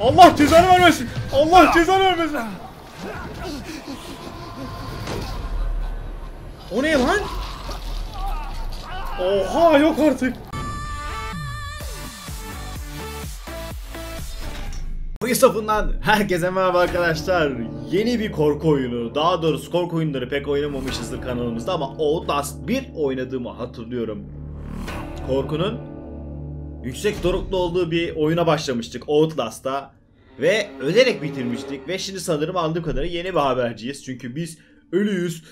Allah cezanı vermesin. Allah cezanı vermesin. O ne lan? Oha yok artık. Bu safından herkese merhaba arkadaşlar. Yeni bir korku oyunu, daha doğrusu korku oyunları pek oynamamışızdır kanalımızda ama Outlast 1 oynadığımı hatırlıyorum. Korkunun yüksek doruklu olduğu bir oyuna başlamıştık Outlast'ta ve ölerek bitirmiştik ve şimdi sanırım aldığım kadarıyla yeni bir haberciyiz çünkü biz ölüyüz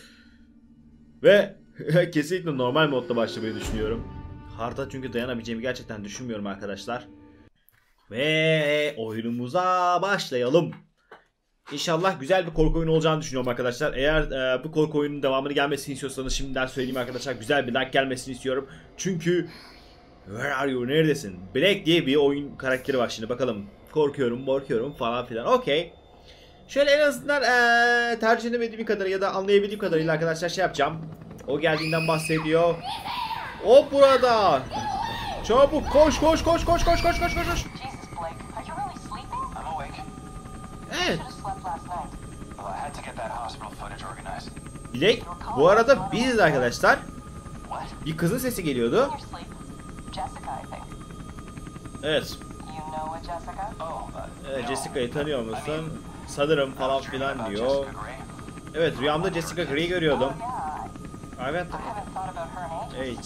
ve kesinlikle normal modda başlamayı düşünüyorum. Harda çünkü dayanabileceğimi gerçekten düşünmüyorum arkadaşlar. Ve oyunumuza başlayalım. İnşallah güzel bir korku oyunu olacağını düşünüyorum arkadaşlar. Eğer e, bu korku oyunun devamını gelmesini istiyorsanız şimdiden söyleyeyim arkadaşlar. Güzel bir like gelmesini istiyorum. Çünkü Where are you? Neredesin? Black diye bir oyun karakteri var şimdi bakalım. Korkuyorum, korkuyorum falan filan. Okey. Şöyle en azından e, tercih edemediğim kadarıyla ya da anlayabildiğim kadarıyla arkadaşlar şey yapacağım. O geldiğinden bahsediyor. O burada. Çabuk koş koş koş koş koş koş koş koş. koş. Evet. Bilek. Bu arada biziz arkadaşlar. Bir kızın sesi geliyordu. Evet. You know Jessica? Ee, Jessica'yı tanıyor musun? Sanırım falan filan diyor. Evet rüyamda Jessica Grey görüyordum. Evet. H.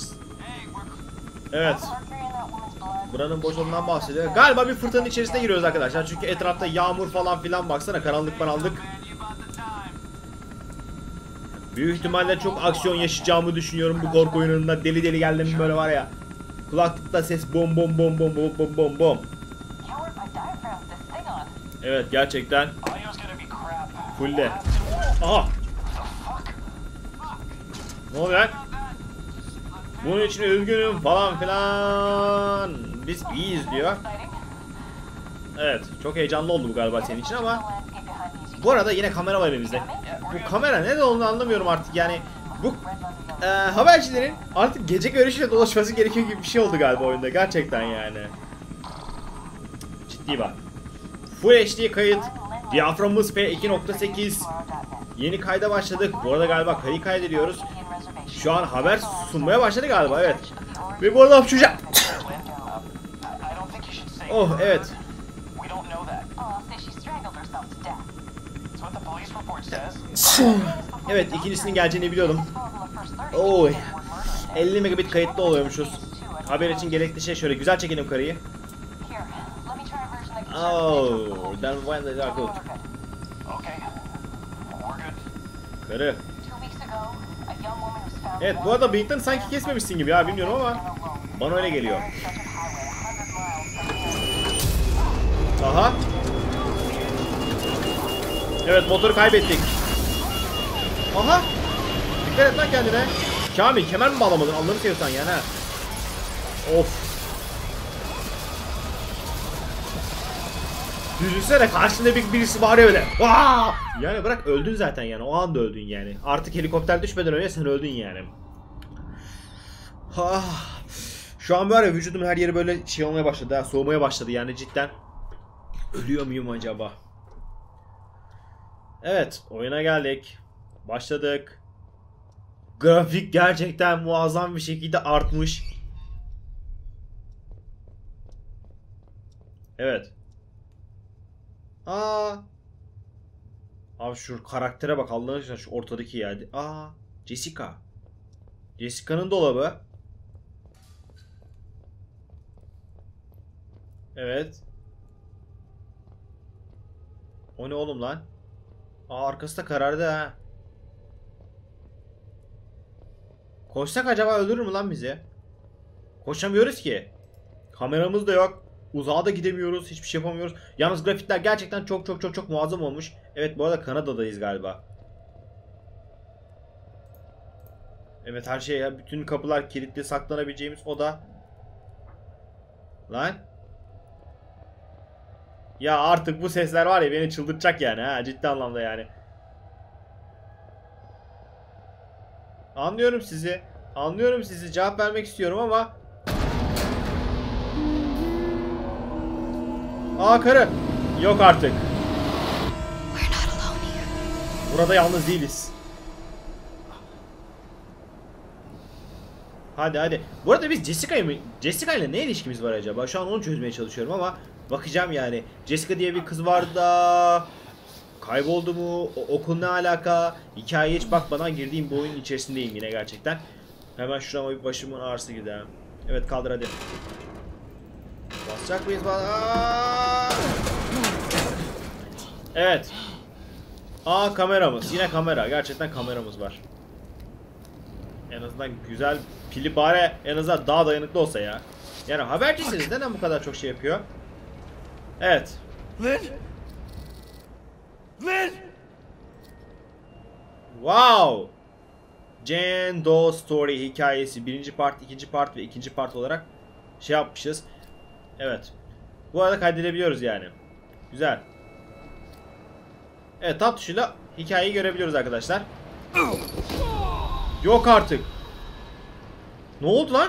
Evet. Buranın boşluğundan bahsediyor. Galiba bir fırtınanın içerisine giriyoruz arkadaşlar. Çünkü etrafta yağmur falan filan baksana karanlık karanlık. Büyük ihtimalle çok aksiyon yaşayacağımı düşünüyorum bu korku oyununda. Deli deli geldim böyle var ya. Kulaklıkta ses bom bom bom bom bom bom bom bom. Evet gerçekten fulle. Aha ne oluyor? Bunun için üzgünüm falan filan. Biz iyiyiz diyor. Evet çok heyecanlı oldu bu galiba senin için ama Bu arada yine kamera var elimizde. Bu kamera ne de olduğunu anlamıyorum artık yani. Bu e, habercilerin artık gece görüşüyle dolaşması gerekiyor gibi bir şey oldu galiba oyunda gerçekten yani. Ciddi bak. Full HD kayıt. Diyaframımız P2.8. Yeni kayda başladık. Bu arada galiba kayı kaydediyoruz. Şu an haber sunmaya başladı galiba evet. Ve bu arada hapşuracağım. Lynn, um, Şey. evet ikincisinin geleceğini biliyordum. Oy. 50 megabit kayıtlı oluyormuşuz. Haber için gerekli şey şöyle güzel çekelim karıyı. Oh, then when did I go? Karı. Evet bu arada bıyıklarını sanki kesmemişsin gibi ya bilmiyorum ama bana öyle geliyor. Aha. Evet motoru kaybettik. Aha. Dikkat et lan kendine. Kamil kemer mi bağlamadın Allah'ını seviyorsan yani ha. Of. Düşünsene karşında bir birisi bağırıyor öyle. Vaa! Yani bırak öldün zaten yani o anda öldün yani. Artık helikopter düşmeden önce sen öldün yani. Ah. Şu an böyle vücudum her yeri böyle şey olmaya başladı ha, soğumaya başladı yani cidden. Ölüyor muyum acaba? Evet oyuna geldik. Başladık. Grafik gerçekten muazzam bir şekilde artmış. Evet. Aa. Abi şu karaktere bak Allah'ın aşkına şu ortadaki ya. Aa, Jessica. Jessica'nın dolabı. Evet. O ne oğlum lan? Aa arkası da karardı ha. Koşsak acaba öldürür mü lan bizi? Koşamıyoruz ki. Kameramız da yok. Uzağa da gidemiyoruz. Hiçbir şey yapamıyoruz. Yalnız grafikler gerçekten çok çok çok çok muazzam olmuş. Evet bu arada Kanada'dayız galiba. Evet her şey ya. Bütün kapılar kilitli saklanabileceğimiz oda. Lan. Ya artık bu sesler var ya beni çıldırtacak yani ha ciddi anlamda yani. Anlıyorum sizi. Anlıyorum sizi. Cevap vermek istiyorum ama Aa karı. Yok artık. Burada yalnız değiliz. Hadi hadi. Bu arada biz Jessica'yı mı? Jessica ile ne ilişkimiz var acaba? Şu an onu çözmeye çalışıyorum ama bakacağım yani. Jessica diye bir kız vardı da kayboldu mu? O, okul ne alaka? Hikayeye hiç bakmadan girdiğim bu oyunun içerisindeyim yine gerçekten. Hemen şurama bir başımın ağrısı gider. Evet kaldır hadi. Basacak mıyız bana? Evet. Aa kameramız. Yine kamera. Gerçekten kameramız var. En azından güzel pili bari en azından daha dayanıklı olsa ya. Yani habercisiniz neden bu kadar çok şey yapıyor? Evet. Lynn? Lynn! Wow. Jane Doe Story hikayesi birinci part, ikinci part ve ikinci part olarak şey yapmışız. Evet. Bu arada kaydedebiliyoruz yani. Güzel. Evet tab tuşuyla hikayeyi görebiliyoruz arkadaşlar. Yok artık. Ne oldu lan?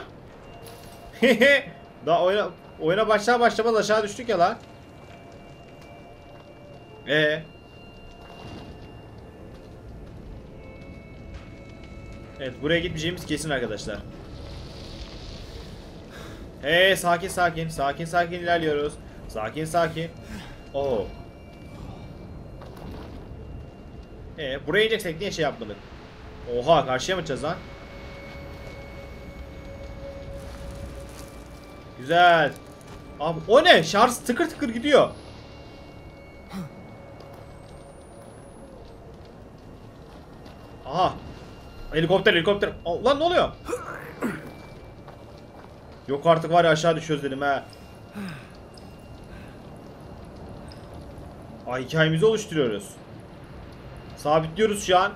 Daha oyuna, oyuna başlar başlamaz aşağı düştük ya lan. Ee. Evet buraya gitmeyeceğimiz kesin arkadaşlar. Hey sakin sakin sakin sakin ilerliyoruz. Sakin sakin. Oo. Ee buraya ineceksek niye şey yapmadık? Oha karşıya mı çıkacağız lan? Güzel. Abi o ne? Şarj tıkır tıkır gidiyor. Aha. Helikopter helikopter. Aa, Lan ne oluyor? Yok artık var ya aşağı düşüyoruz dedim ha. Ay hikayemizi oluşturuyoruz. Sabitliyoruz şu an.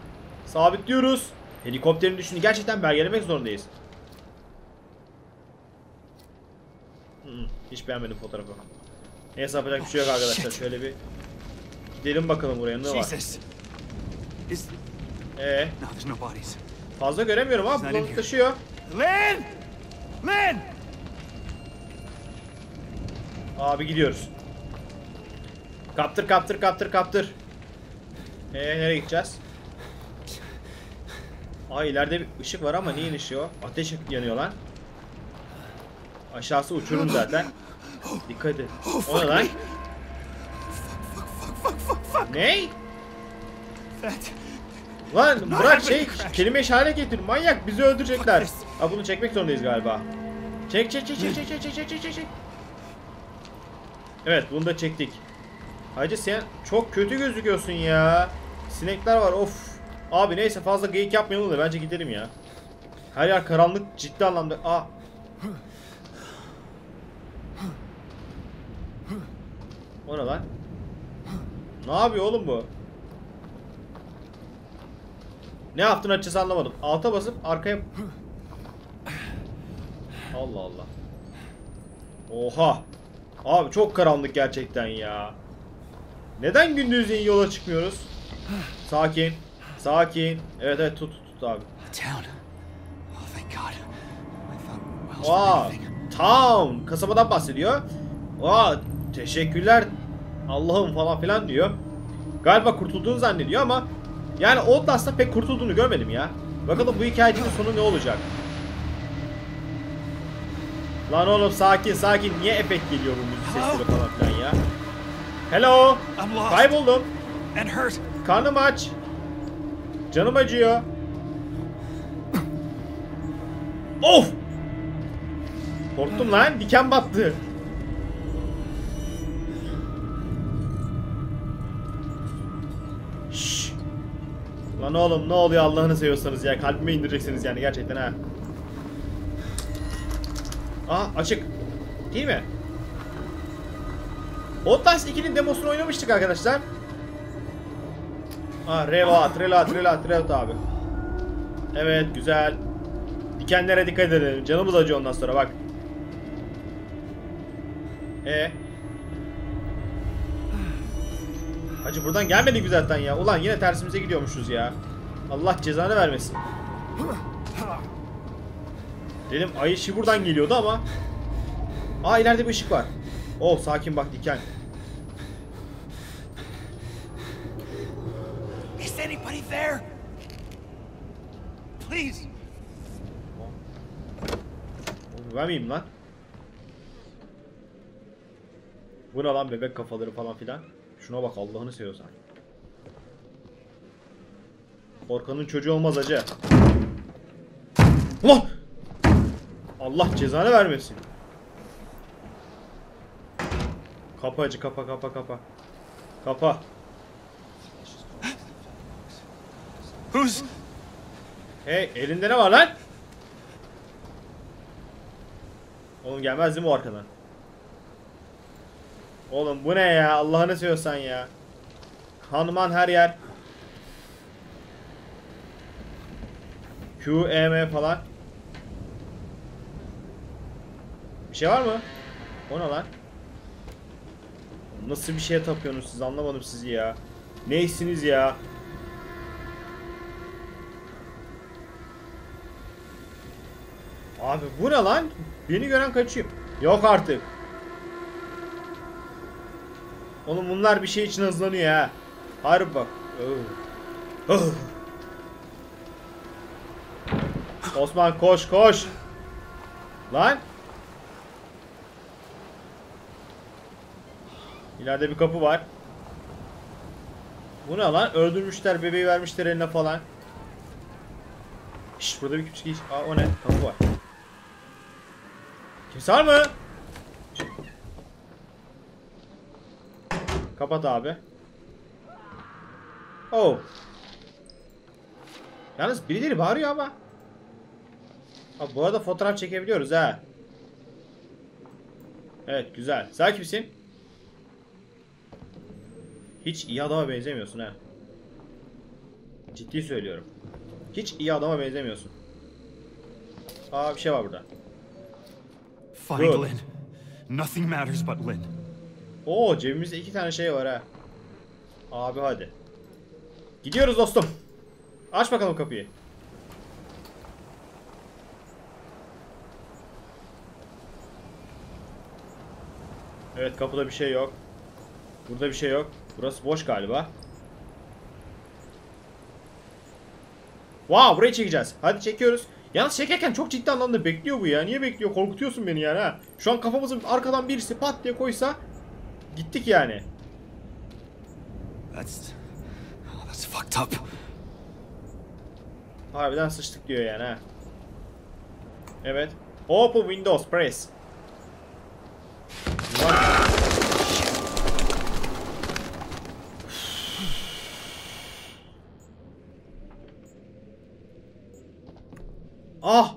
Sabitliyoruz. Helikopterin düşünü gerçekten belgelemek zorundayız. Hı hı, Hiç beğenmedim fotoğrafı. Neyse yapacak bir şey yok arkadaşlar. Şöyle bir gidelim bakalım buraya ne var. Ee, Fazla göremiyorum ama He's not in bulanık here. taşıyor. Lynn! Lynn! Abi gidiyoruz. Kaptır kaptır kaptır kaptır. Ee nereye gideceğiz? Ay ileride bir ışık var ama neyin ışığı o? Ateş yanıyor lan. Aşağısı uçurum zaten. Dikkat et. O ne lan? Ne? That. Lan bırak şey kelime işare getir. Manyak bizi öldürecekler. Ha bunu çekmek zorundayız galiba. Çek çek çek çek çek çek çek çek çek çek çek. Evet bunu da çektik. Hacı sen çok kötü gözüküyorsun ya. Sinekler var of. Abi neyse fazla geyik yapmayalım da bence gidelim ya. Her yer karanlık ciddi anlamda. Aa. O ne lan? Ne yapıyor oğlum bu? Ne yaptın açısı anlamadım. Alta basıp arkaya... Allah Allah. Oha. Abi çok karanlık gerçekten ya. Neden gündüzleyin yola çıkmıyoruz? Sakin. Sakin. Evet evet tut tut, abi. Town. Oh, Wow. Town. Kasabadan bahsediyor. Wow. Teşekkürler. Allah'ım falan filan diyor. Galiba kurtulduğunu zannediyor ama yani Outlast'ta pek kurtulduğunu görmedim ya. Bakalım bu hikayecinin sonu ne olacak? Lan oğlum sakin sakin. Niye efekt geliyor bu müzik sesleri falan filan ya? Hello. Kayboldum. And hurt. Karnım aç. Canım acıyor. Of! Korktum lan. Diken battı. Lan oğlum ne oluyor Allah'ını seviyorsanız ya. Kalbime indireceksiniz yani gerçekten ha. Aa açık. Değil mi? Outlast 2'nin demosunu oynamıştık arkadaşlar. Ha reload, reload, reload, reload abi. Evet güzel. Dikenlere dikkat edelim. Canımız acıyor ondan sonra bak. E. Hacı buradan gelmedik biz zaten ya. Ulan yine tersimize gidiyormuşuz ya. Allah cezanı vermesin. Dedim ay işi buradan geliyordu ama. Aa ileride bir ışık var. Oh sakin bak diken. Is anybody there? Please. Ben lan? Bu ne lan bebek kafaları falan filan? Şuna bak Allah'ını seviyorsan. Korkanın çocuğu olmaz acı. Allah! Allah cezanı vermesin. Kapa acı kapa kapa kapa. Kapa. Who's. Hey elinde ne var lan? Oğlum gelmez değil mi o arkadan? Oğlum bu ne ya Allah'ını seviyorsan ya. Hanman her yer. Q, E, M falan. Bir şey var mı? O ne lan? Nasıl bir şeye tapıyorsunuz siz anlamadım sizi ya. Neysiniz ya? Abi bu ne lan? Beni gören kaçıyor. Yok artık. Oğlum bunlar bir şey için hızlanıyor ha. Harbi bak. Oh. Oh. Osman koş koş. Lan. İleride bir kapı var. Bu ne lan? Öldürmüşler bebeği vermişler eline falan. Şşş burada bir küçük iş. Aa o ne? Kapı var. Kimse var mı? Kapat abi. Oh. Yalnız birileri bağırıyor ama. Abi bu arada fotoğraf çekebiliyoruz ha. Evet güzel. Sen kimsin? Hiç iyi adama benzemiyorsun ha. Ciddi söylüyorum. Hiç iyi adama benzemiyorsun. Aa bir şey var burada. Find. Lynn. Nothing matters but Lynn. Oo cebimizde iki tane şey var ha. Abi hadi. Gidiyoruz dostum. Aç bakalım kapıyı. Evet kapıda bir şey yok. Burada bir şey yok. Burası boş galiba. Wow burayı çekeceğiz. Hadi çekiyoruz. Yalnız çekerken çok ciddi anlamda bekliyor bu ya. Niye bekliyor? Korkutuyorsun beni yani ha. Şu an kafamızın arkadan birisi pat diye koysa gittik yani. That's. That's fucked up. Harbiden sıçtık diyor yani ha. Evet. Open Windows press. Ah!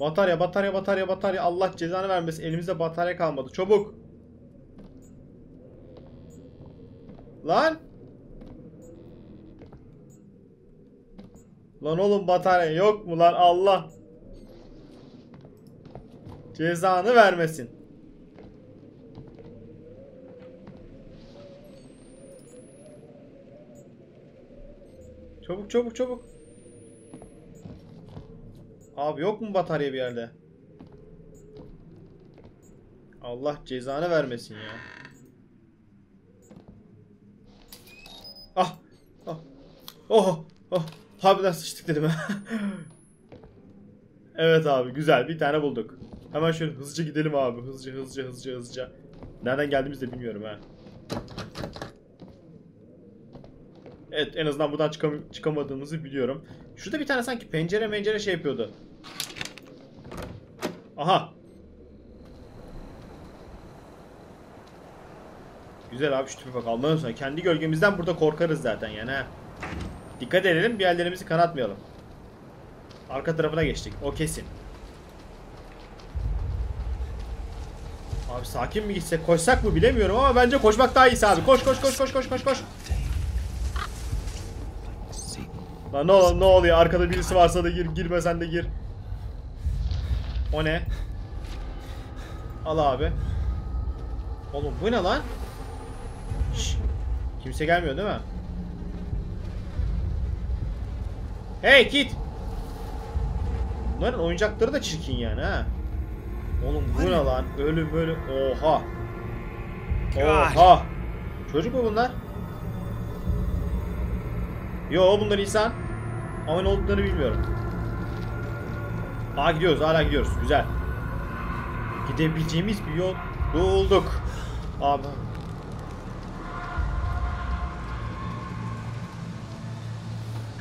Batarya, batarya, batarya, batarya. Allah cezanı vermesin. Elimizde batarya kalmadı. Çabuk. Lan! Lan oğlum batarya yok mu lan Allah? Cezanı vermesin. Çabuk çabuk çabuk. Abi yok mu batarya bir yerde? Allah cezanı vermesin ya. Oh! Oh! Harbiden sıçtık dedim evet abi güzel bir tane bulduk. Hemen şöyle hızlıca gidelim abi. Hızlıca hızlıca hızlıca hızlıca. Nereden geldiğimizi de bilmiyorum ha. Evet en azından buradan çıkam- çıkamadığımızı biliyorum. Şurada bir tane sanki pencere mencere şey yapıyordu. Aha. Güzel abi şu tipe bak Allah'ın. Kendi gölgemizden burada korkarız zaten yani ha. Dikkat edelim bir yerlerimizi kanatmayalım. Arka tarafına geçtik. O kesin. Abi sakin mi gitsek koşsak mı bilemiyorum ama bence koşmak daha iyisi abi. Koş koş koş koş koş koş koş. Lan ne ne oluyor arkada birisi varsa da gir girmesen de gir. O ne? Al abi. Oğlum bu ne lan? Şş, Kimse gelmiyor değil mi? Hey kit. Bunların oyuncakları da çirkin yani ha. Oğlum bu ne lan? Ölüm ölüm. Oha. Oha. Çocuk mu bunlar? Yo bunlar insan. Ama ne olduklarını bilmiyorum. Aa gidiyoruz hala gidiyoruz. Güzel. Gidebileceğimiz bir yol bulduk. Abi.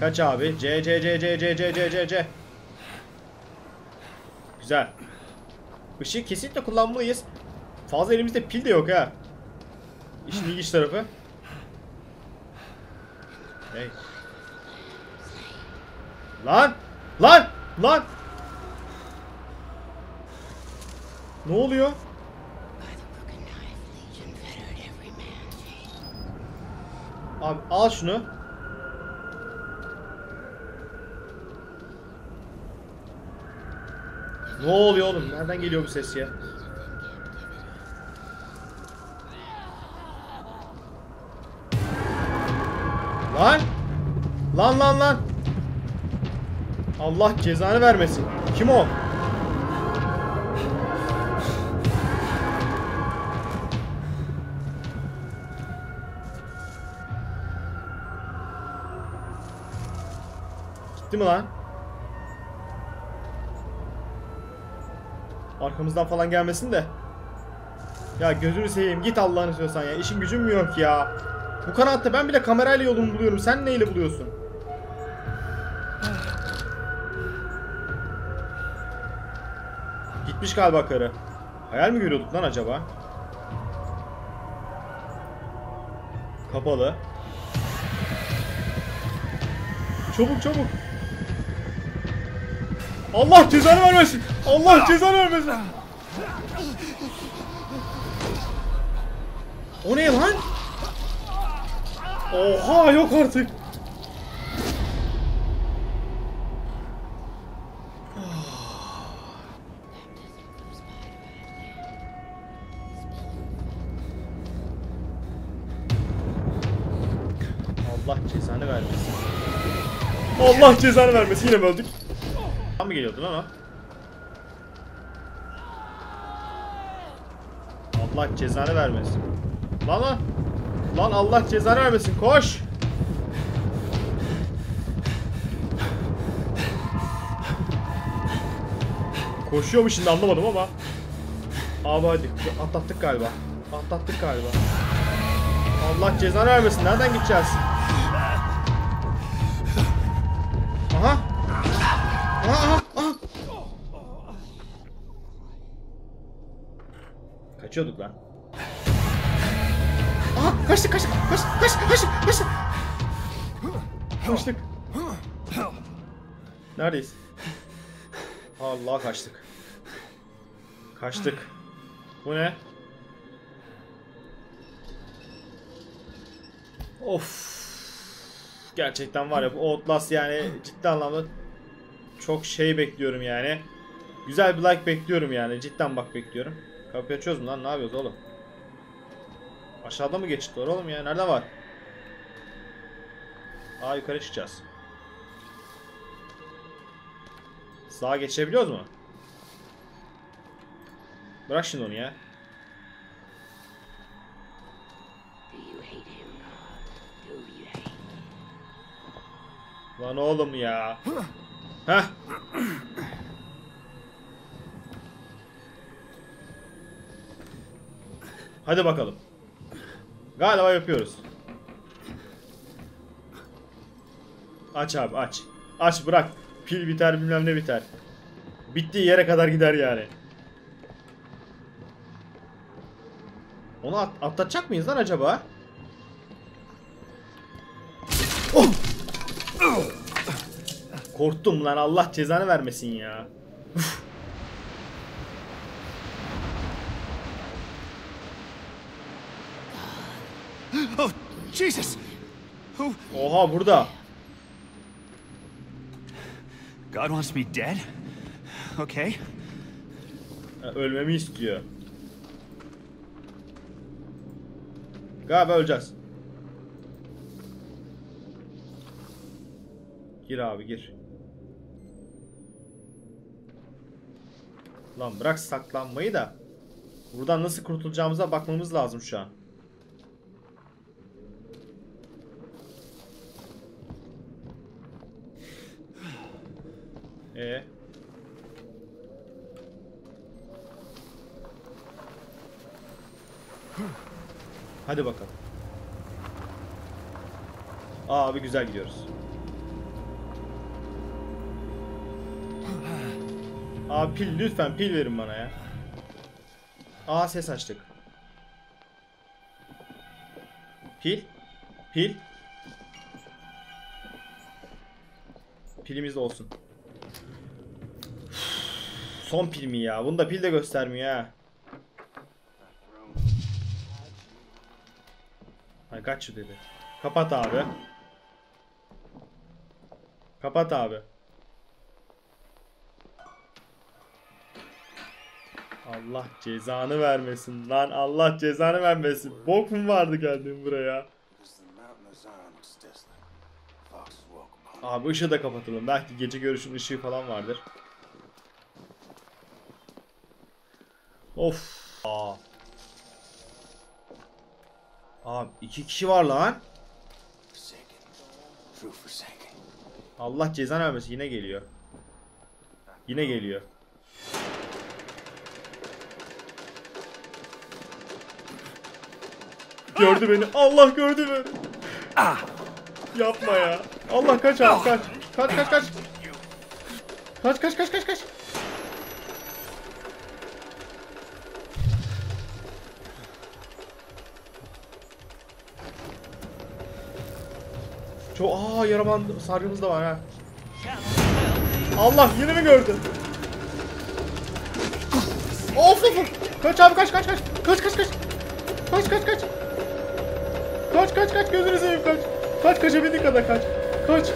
Kaç abi? C C C C C C C C C. Güzel. Işığı kesinlikle kullanmalıyız. Fazla elimizde pil de yok ha. İşin ilginç tarafı. Hey. Lan! Lan! Lan! Ne oluyor? Abi al şunu. Ne oluyor oğlum? Nereden geliyor bu ses ya? Lan! Lan lan lan! Allah cezanı vermesin. Kim o? Gitti mi lan? Arkamızdan falan gelmesin de. Ya gözünü seveyim git Allah'ını seversen ya. İşin gücüm mü yok ya? Bu kanatta ben bile kamerayla yolumu buluyorum. Sen neyle buluyorsun? Gitmiş galiba karı. Hayal mi görüyorduk lan acaba? Kapalı. Çabuk çabuk. Allah cezanı vermesin. Allah cezanı vermesin. O ne lan? Oha yok artık. Allah cezanı vermesin. Allah cezanı vermesin yine mi öldük? Mı geliyordu lan o? Allah cezanı vermesin. Lan lan. Lan Allah cezanı vermesin. Koş. Koşuyor mu şimdi anlamadım ama. Abi hadi atlattık galiba. Atlattık galiba. Allah cezanı vermesin. Nereden gideceğiz? Aha. Aha aha aha. Kaçıyorduk lan. Aha kaçtık kaçtık kaçtık kaçtık kaçtık kaçtık. Kaçtık. Neredeyiz? Allah kaçtık. Kaçtık. Bu ne? Of. Gerçekten var ya bu Outlast yani ciddi anlamda çok şey bekliyorum yani. Güzel bir like bekliyorum yani. Cidden bak bekliyorum. Kapıyı açıyoruz mu lan? Ne yapıyoruz oğlum? Aşağıda mı geçit var oğlum ya? Nerede var? Aa yukarı çıkacağız. Sağa geçebiliyoruz mu? Bırak şimdi onu ya. Do you hate him? Do you hate Lan oğlum ya. Heh. Hadi bakalım. Galiba yapıyoruz. Aç abi aç. Aç bırak. Pil biter bilmem ne biter. Bittiği yere kadar gider yani. Onu at atlatacak mıyız lan acaba? Oh! Korktum lan Allah cezanı vermesin ya. Uf. Oh, Jesus! Who? Oha burada. God wants me dead? Okay. Ölmemi istiyor. Galiba öleceğiz. Gir abi gir. Lan bırak saklanmayı da. Buradan nasıl kurtulacağımıza bakmamız lazım şu an. E. Hadi bakalım. Abi güzel gidiyoruz. Abi pil lütfen pil verin bana ya. Aa ses açtık. Pil. Pil. Pilimiz olsun. Son pil mi ya? Bunu da pil de göstermiyor ha. Ay kaç şu dedi. Kapat abi. Kapat abi. Allah cezanı vermesin lan. Allah cezanı vermesin. Bok mu vardı geldiğin buraya? Abi ışığı da kapatalım. Belki gece görüşün ışığı falan vardır. Of. Aa. Abi iki kişi var lan. Allah cezanı vermesin yine geliyor. Yine geliyor. Gördü beni. Allah gördü beni. Yapma ya. Allah kaç abi kaç. Kaç kaç kaç. Kaç kaç kaç kaç kaç. Çok aa yaraman sargımız da var ha. Allah yine mi gördü? Of of. Kaç abi kaç kaç kaç. Kaç kaç kaç. Kaç kaç kaç. Kaç kaç kaç gözünü seveyim kaç. Kaç kaçabildiğin kadar kaç. Kaç.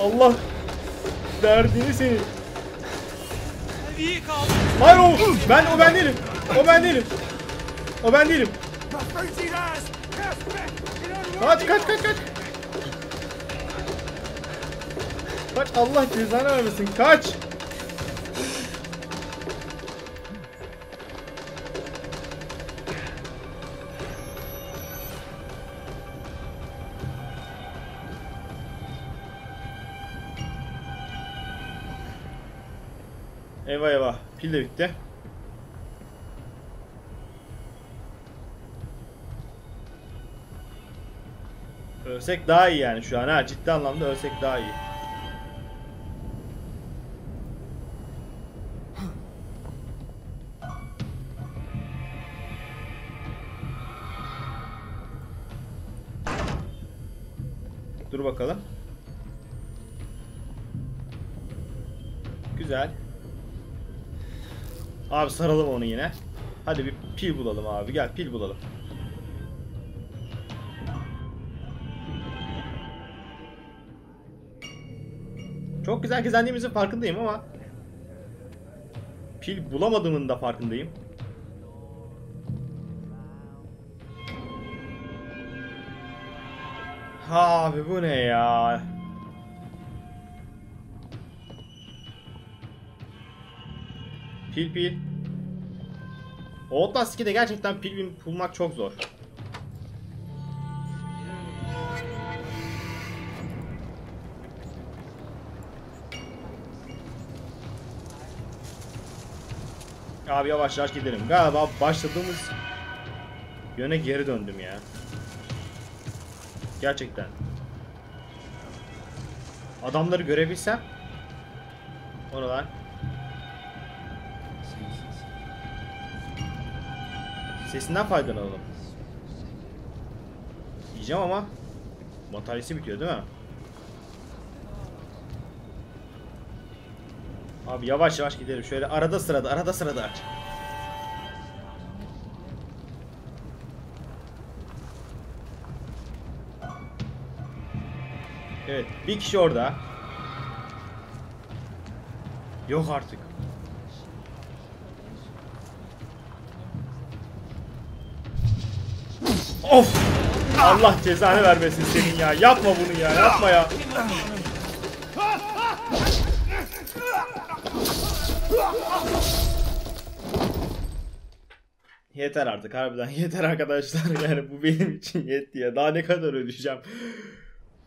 Allah derdini senin. Hayır o ben o ben değilim. O ben değilim. O ben değilim. Kaç kaç kaç kaç. Kaç Allah cezanı vermesin kaç. Eyvah eyvah. Pil de bitti. Ölsek daha iyi yani şu an ha. Ciddi anlamda ölsek daha iyi. Dur bakalım. Güzel. Abi saralım onu yine. Hadi bir pil bulalım abi. Gel pil bulalım. Çok güzel gezendiğimizin farkındayım ama pil bulamadığımın da farkındayım. Abi bu ne ya? Pil pil. Outlast 2'de gerçekten pil bulmak çok zor. Abi yavaş yavaş gidelim. Galiba başladığımız yöne geri döndüm ya. Gerçekten. Adamları görebilsem. Oralar. Sesinden faydalanalım. Diyeceğim ama bataryası bitiyor değil mi? Abi yavaş yavaş gidelim. Şöyle arada sırada, arada sırada aç. Evet, bir kişi orada. Yok artık. Of! Allah cezanı vermesin senin ya. Yapma bunu ya. Yapma ya. Yeter artık harbiden yeter arkadaşlar yani bu benim için yetti ya daha ne kadar öleceğim.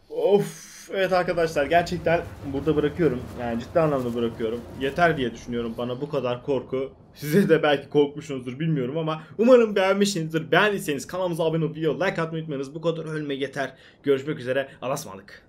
Of evet arkadaşlar gerçekten burada bırakıyorum. Yani ciddi anlamda bırakıyorum. Yeter diye düşünüyorum bana bu kadar korku. Size de belki korkmuşsunuzdur bilmiyorum ama umarım beğenmişsinizdir. Beğendiyseniz kanalımıza abone olup video like atmayı unutmayınız. Bu kadar ölme yeter. Görüşmek üzere. Allah'a ısmarladık.